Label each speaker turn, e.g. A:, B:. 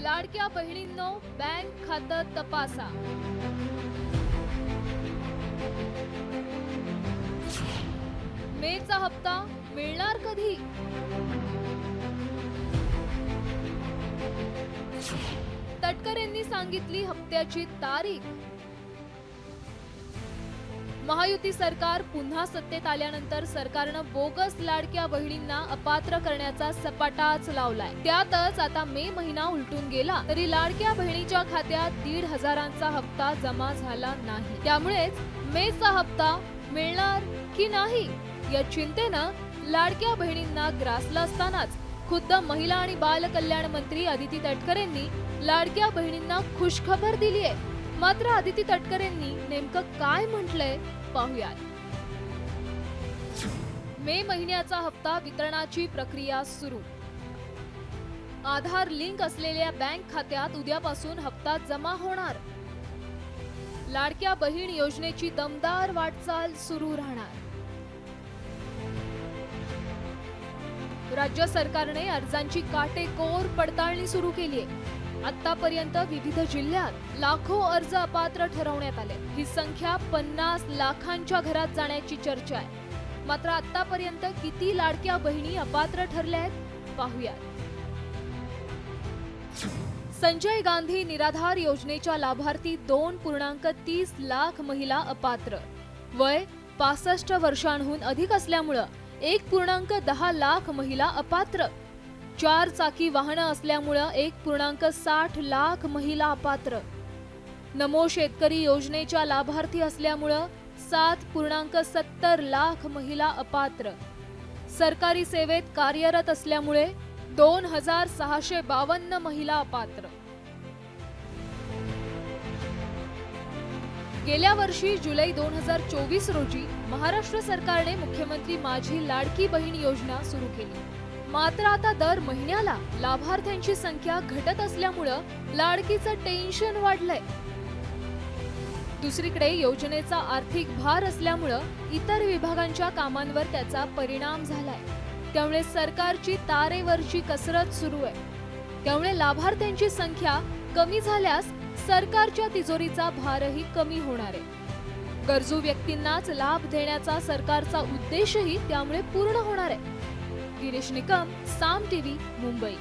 A: लाडक्या बहिणींनो बँक खातं तपासा. मेचा हप्ता मिळणार कधी? तटकरेंनी सांगितली हप्त्याची तारीख. महायुती सरकार पुन्हा सत्तेत आल्यानंतर सरकारनं बोगस लाडक्या बहिणींना अपात्र करण्याचा सपाटाच लावलाय त्यातच आता मे महिना उलटून गेला तरी लाडक्या बहिणीच्या खात्यात दीड हजारांचा हप्ता जमा झाला नाही. त्यामुळेच मेचा हप्ता मिळणार की नाही? या चिंतेनं लाडक्या बहिणींना ग्रासलं असतानाच खुद्द महिला आणि बाल कल्याण मंत्री अदिती तटकरेंनी लाडक्या बहिणींना खुशखबर दिली आहे मात्र अदिती तटकरेंनी नेमकं काय म्हटलंय? पाहुयात. मे महिन्याचा हप्ता वितरणाची प्रक्रिया सुरू. आधार लिंक असलेल्या बँक खात्यात उद्यापासून हप्ता जमा होणार. लाडक्या बहीण योजनेची दमदार वाटचाल सुरू राहणार. राज्य सरकारने अर्जांची काटेकोर पडताळणी सुरू केली आहे आतापर्यंत विविध जिल्ह्यात लाखो अर्ज अपात्र ठरवण्यात आले. ही संख्या पन्नास लाखांच्या घरात जाण्याची चर्चा आहे. मात्र आतापर्यंत किती लाडक्या बहिणी अपात्र ठरल्या आहेत पाहूयात. संजय गांधी निराधार योजनेच्या लाभार्थी दोन पूर्णांक तीस लाख महिला अपात्र. वय पासष्ट वर्षांहून अधिक असल्यामुळं एक पूर्णांक दहा लाख महिला अपात्र. चार चाकी वाहनं असल्यामुळं एक पूर्णांक साठ लाख महिला अपात्र. नमो शेतकरी योजनेच्या लाभार्थी असल्यामुळं सात पूर्णांक सत्तर लाख महिला अपात्र. सरकारी सेवेत कार्यरत असल्यामुळे दोन हजार सहाशे बावन्न महिला अपात्र. गेल्या वर्षी जुलै दोन हजार चोवीस रोजी महाराष्ट्र सरकारने मुख्यमंत्री माझी लाडकी बहीण योजना सुरू केली. मात्र आता दर महिन्याला लाभार्थ्यांची संख्या घटत असल्यामुळं लाडकीचं टेन्शन वाढलंय. दुसरीकडे योजनेचा आर्थिक भार असल्यामुळं इतर विभागांच्या कामांवर त्याचा परिणाम झालाय. त्यामुळे सरकारची तारेवरची कसरत सुरू आहे. त्यामुळे लाभार्थ्यांची संख्या कमी झाल्यास सरकारच्या तिजोरीचा भारही कमी होणार आहे. गरजू व्यक्तींनाच लाभ देण्याचा सरकारचा उद्देशही त्यामुळे पूर्ण होणार आहे. गिरीश निकम साम टीव्ही मुंबई.